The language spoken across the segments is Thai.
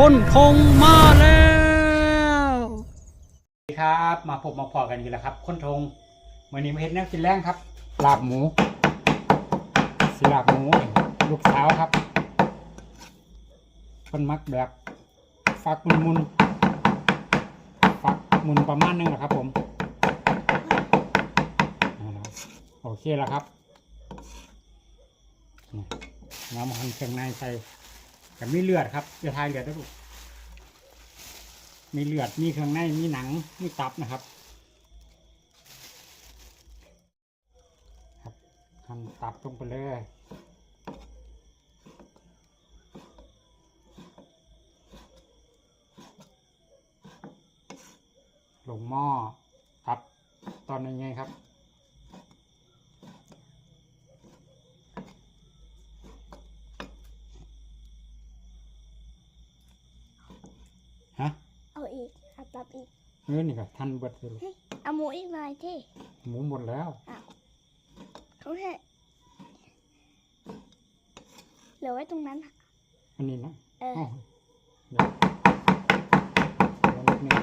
คนทงมาแล้วสวัสดีครับ มาพบมาพอกันอีกแล้วครับ คนทงวันนี้มาเห็นแนวกินแรงครับลาบหมูสิลาบหมูลูกสาวครับคนมักแบบฟักมุนมุนฟักมุนประมาณนึงนะครับ ผมโอเคแล้วครับน้ำมันเครื่องในใส่ กับมีเลือดครับจะทายเลือดด้วยลูกมีเลือดมีเครื่องในมีหนังมีตับนะครับครับหั่นตับลงไปเลยลงหม้อครับ ตอนนี้ไงครับ ฮะ เอาอีกเอาตับอีก เออนี่ก็ทันเบิดเลยลูกเฮ้ยเอาหมูอีกหน่อยที่หมูหมดแล้วเขาแค่เหลือไว้ตรงนั้นอะอันนี้นะเอออ๋อเดี๋ยวเดี๋ยวนิดนึง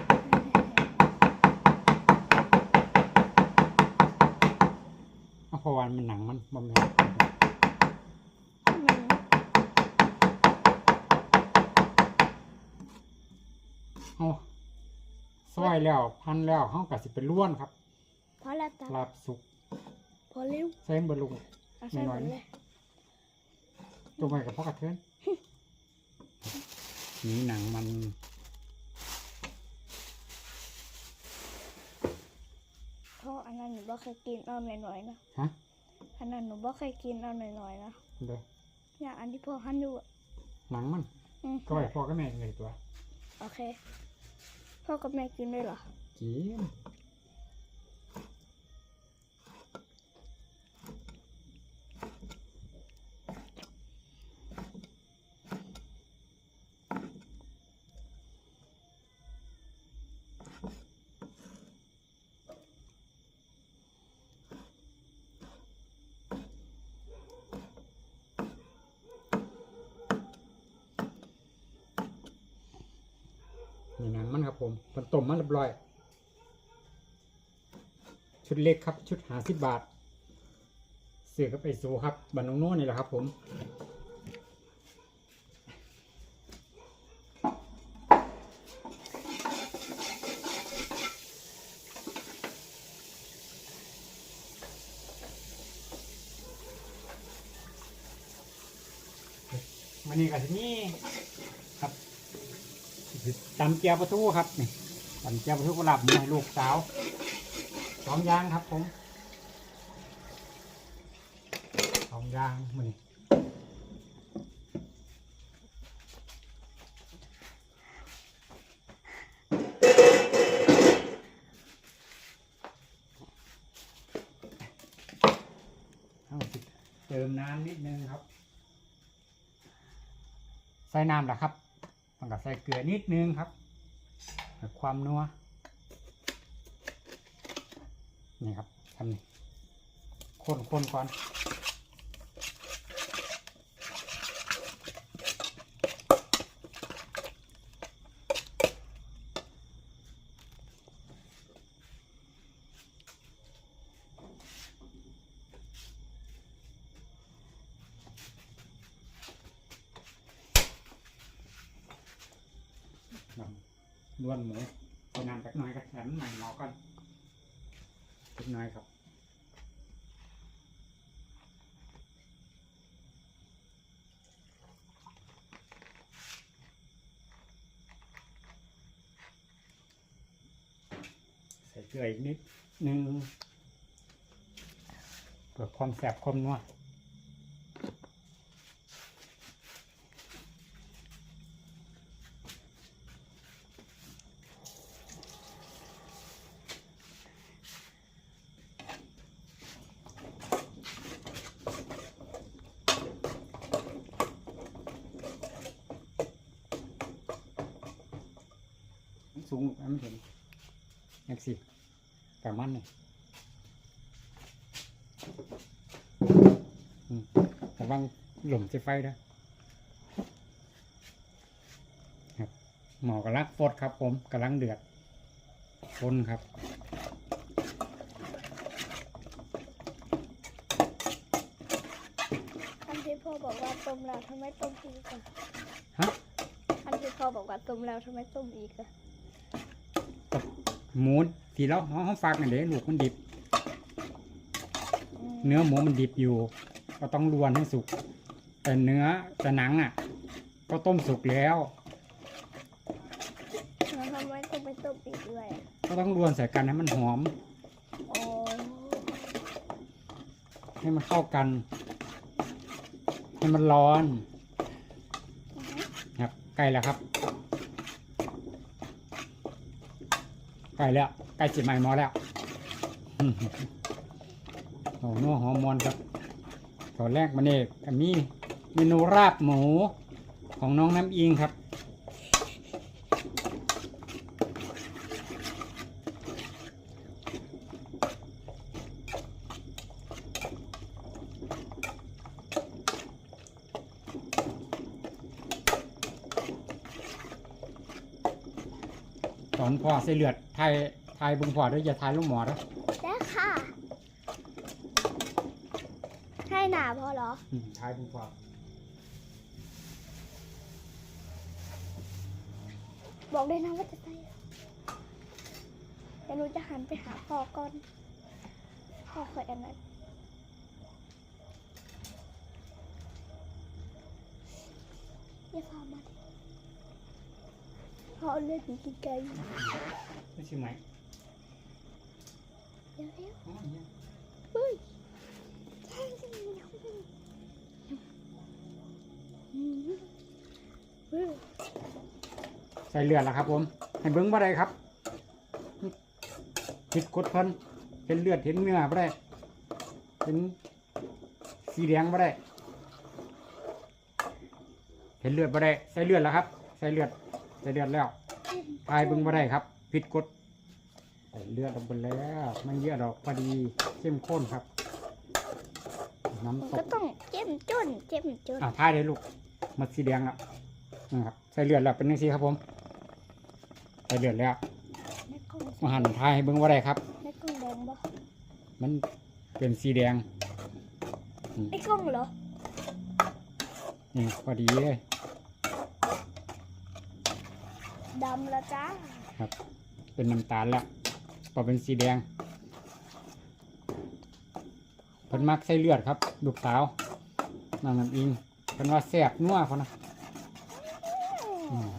เอาเพราะวามันหนังมันบ่แม่นมัน เอา ซอยแล้วพันแล้วเฮาก็สิเป็นล้วนครับพอแล้วตับลาบสุกพอเร็วใส่เบ่ลุงเอาใส่หมหน่อยดๆเลยตัวไปกับพ่อกระเทือนนี่หนังมันเพราะอันนั้นหนูบ่เคยกินเอาหน่อยๆนะฮะอันนั้นหนูบ่เคยกินเอาหน่อยๆนะเด้อเนี่ยอันที่พ่อหันดูอะหนังมัน อืมก็ไปพ่อก็แม่เลยตัวโอเค พ่อกับแม่กินได้เหรอจีน ผมมันต้มมันเรียบร้อย ชุดเล็กครับ ชุดหาสิบบาทซื้อกับไอซูครับบันนงโน่นี่แหละครับ ผมมันนี่กับที่นี่ครับตำเกียวปลาทูครับนี่ ตำเกียวปลาทูกระหลับให้ลูกสาวสองอย่างครับผมสองอย่างมันนี่เอเติมน้ำนิดนึงครับ ใส่น้ำแหละครับมันก็ใส่เกลือนิดนึงครับ ความนัวนี่ครับทำนี่คนคนก่อน ล้วนหมูใส่น้ำสักหน่อยก็แถมหน่หมอก่อนเล็กน้อยครับใส่เกลืออีกนิดนึงเพื่อความแสบความนัว สูงอันไม่เห็นแม็กซี่ประ มาณนี้อืมระวังหล่มจะไฟนะครับหมอกำลังฟดครับผมกำลังเดือดคนครับอันที่พ่อบอกว่าต้มแล้วทำไมต้มอีกอะฮะอันที่พ่อบอกว่าต้มแล้วทำไมต้มอีกอะหมู ที่เราเขาเขาฝากกันเด้ลูกมันดิบอืมเนื้อหมูมันดิบอยู่ ก็ต้องรวนให้สุก แต่เนื้อแต่หนังอะ ก็ต้มสุกแล้ว แล้วทำไมต้องไปต้มอีกด้วยอะก็ต้องรวนใส่กันให้มันหอม โอ้ให้มันเข้ากัน ให้มันร้อนอือฮึครับใกล้แล้วครับใกล้แล้วใก ล้จิตใหม่หมอแล้วโอ้นัวหอมมอนครับตอนแรกมันเอกมีเมนูราบหมูของน้องน้ำอิงครับตอนพ่อใส่เลือดไทย ไทยบุงพ่อด้วยอย่าทายลูกหมอนะได้ค่ะ ให้หนาพอเหรออืมทายบุงพ่อบอกเลยนะว่าจะใส่เดี๋ยวหนูจะหันไปหาพ่อก่อน พ่อเคยอันนั้นอย่าพามาดิพ่อเอาเลือดหนีกินไก่อยู่ไม่ใช่ไหมเดี๋ยวเร็วอ๋อเนี่ยเฮ้ยใช่ใช่เดี๋ยวเฮ้ยใส่เลือดแล้วครับ ผมให้เบิ้งบ่ได้ครับผิดกฎเพิ่นเห็นเลือดเห็นเนื้อบ่ได้เห็นสีแดงบ่ได้ เห็นเลือดบ่ได้ใส่เลือดแล้วครับ ใส่เลือดใส่เลือดแล้วทายเบิ้งบ่ได้ครับผิดกฎ เลือดลงไปแล้วไม่เยอะดอกพอดีเข้มข้นครับมันน้ำตก็กต้องเจ้มจ้นเจ้มจ้นอ่าทายเลยลูกมันสีแดงแล้วนะครับใส่เลือดแล้วเป็นยังซี่ครับผมใส่เลือดแล้วในกล้องมาหั่นทายให้เบิ้งว่าได้ครับ ในกล้องแดงบ่มันเป็นสีแดงในกล้องเหรอนี่พอดีเลยดำแล้วจ้าครับเป็นน้ำตาลแล้ว พอเป็นสีแดงเพิ่นมักใส่เลือดครับ ลูกสาวน้องน้ำอิงเพิ่นว่าแซ่บนัวเขานะอืม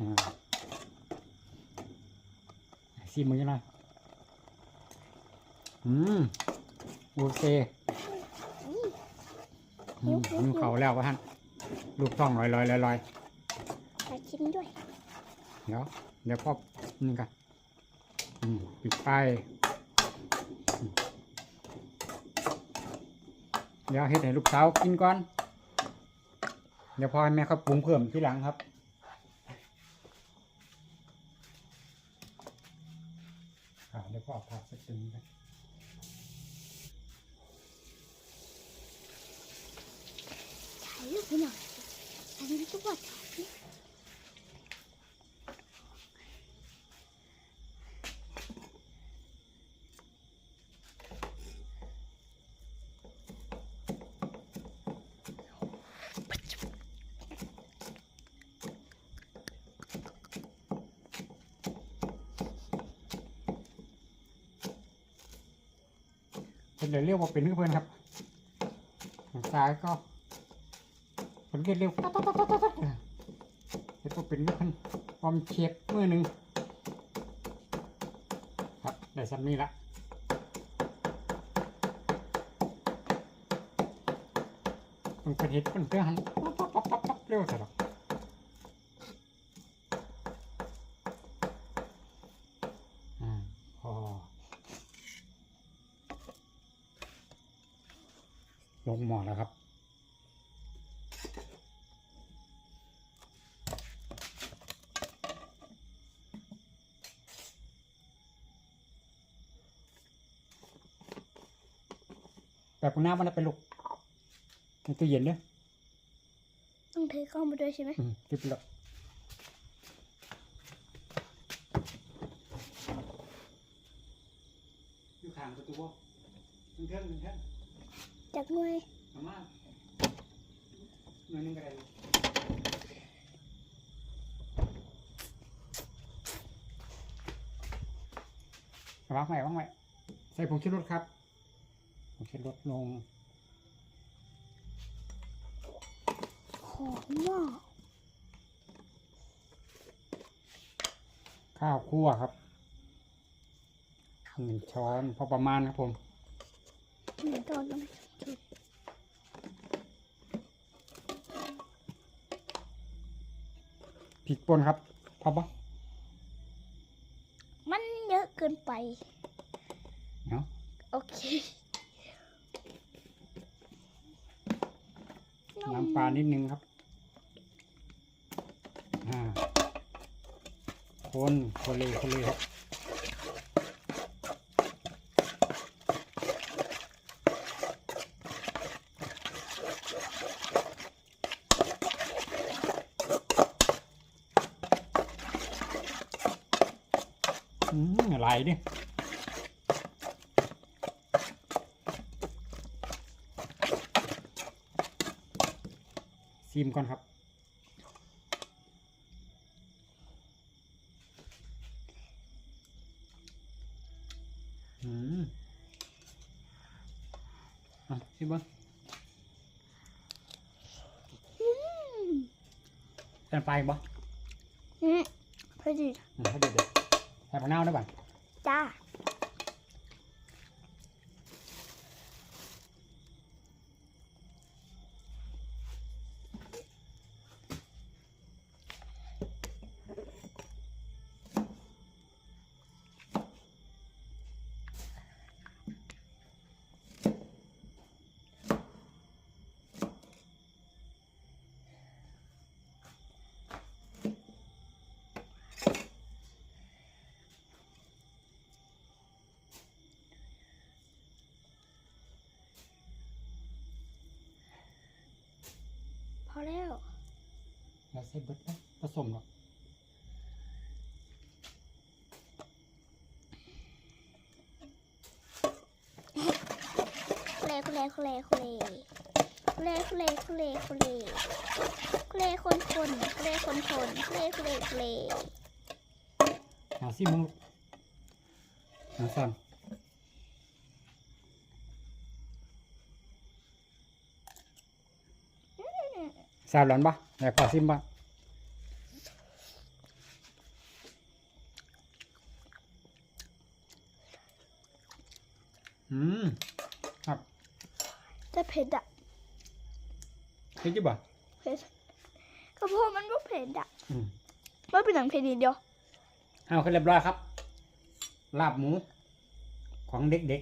อ่าซีมือหน่อยอืมโอเคอืมหิวเขาแล้ววะท่านลูกท้องลอยลอยลอยลอยขอชิมด้วย เดี๋ยว เดี๋ยวพ่อ นี่กันอืมปิดไฟเดี๋ยวเฮ็ดให้ลูกสาวกินก่อน เดี๋ยวพ่อให้แม่เขาปรุงเพิ่มทีหลังครับอ่าเดี๋ยวพ่อเอาผักสักตึงกันถ่ายรูปให้หน่อยถ่ายรูปทุกวัน พิ่นเลยเรียกว่าเป็นเพิ่อนครับทางซ้ายก็เพิ่นเรียกเร็วตัดตัดตัดตัดตัดเฮ็ดว่าเป็นเพิ่อนพร้อมเช็ดมือหนึ่งครับได้ซ้ำนี้ละมันเป็นเฮ็ดเป็นเตื้อนปั๊บปั๊บปั๊บปั๊บเร็วแต่ดอ แบบน้ำมันเป็นลูกในตู้เย็นเนี่ยต้องถือเข้ามาด้วยใช่ไหมอืมติดแล้วอยู่ข้างประตูบ่มึงเทิงมึงเทิงจากหน่วยมามาหน่อยหนึงก็ได้ลูกวางไว้วางไว้ใส่ผงชูรสครับ ผงชูรสลงหอมมากข้าวคั่วครับหนึ่งช้อนพอประมาณครับผมหนึ่งตอนต้องจุดพริกป่นครับพอปะมันเยอะเกินไป เนาะโอเค น้ำปลานิดนึงครับอ่าคนคนเลยคนเลยครับอืมอะไรเนี่ยซิมก่อนครับอืมอะซิมบ้างอืมแตนไฟบ่ อืมพอดี อืมให้เด็ดๆใส่ผักเน่าได้ป่ะ จ้า พอ แล้วแล้วใส่เบิดนะผสมหรอกคุเลคุเลคุเลคุเลคุเลคุเลคุเลคุเลคุเลคนคนคุเลคนคนคุเลคุเลคุเลเอาซิมึงเอาซ้ำ แซ่บร้อนปะไหนขอซิมปะอืมครับแต่เผ็ดอะเฮ้ยจิบะเผ็ดก็เพราะมันก็เผ็ดอะอืมไม่เป็นหนังเผ็ดนิดเดียวเอาขึ้นเรียบร้อยครับ ลาบหมู ของเด็ก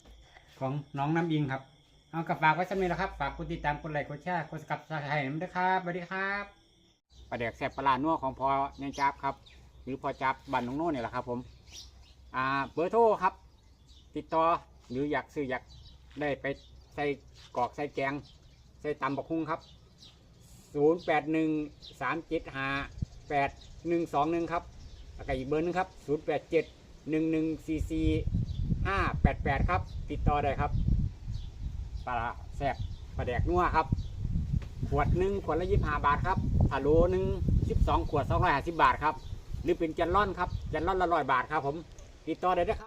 ๆ ของน้องน้ำยิงครับ เอากับฝากไว้สักนิดนะครับ ฝากกดติดตามกดไลค์กดแชร์กดสกับสไครต์ด้วยครับสวัสดีครับปลาแดกแซ่บปลาลานัวของพอเนนจับครับ หรือพอจับบันน้องโน่เนี่ยแหละครับ ผมอ่าเบอร์โทรครับ ติดต่อหรืออยากซื้ออยากได้ไปใส่กอกใส่แกง ใส่ตำบักคุ้งครับ 0 8 1 3 7 5 8 1 2 1 ครับแล้วก็อีกเบอร์หนึงครับ 0 8 7 1 1 4 4 5 8 8 ครับ ติดต่อได้ครับ ปลาแซบปลาแดกนัวครับ ขวดหนึ่งขวดละยี่สิบห้าบาทครับถาโลหนึ่งสิบสองขวดสองร้อยห้าสิบบาทครับ หรือเป็นแกนลอนครับแกนลอนละร้อยบาทครับผม ติดต่อได้เลยครับ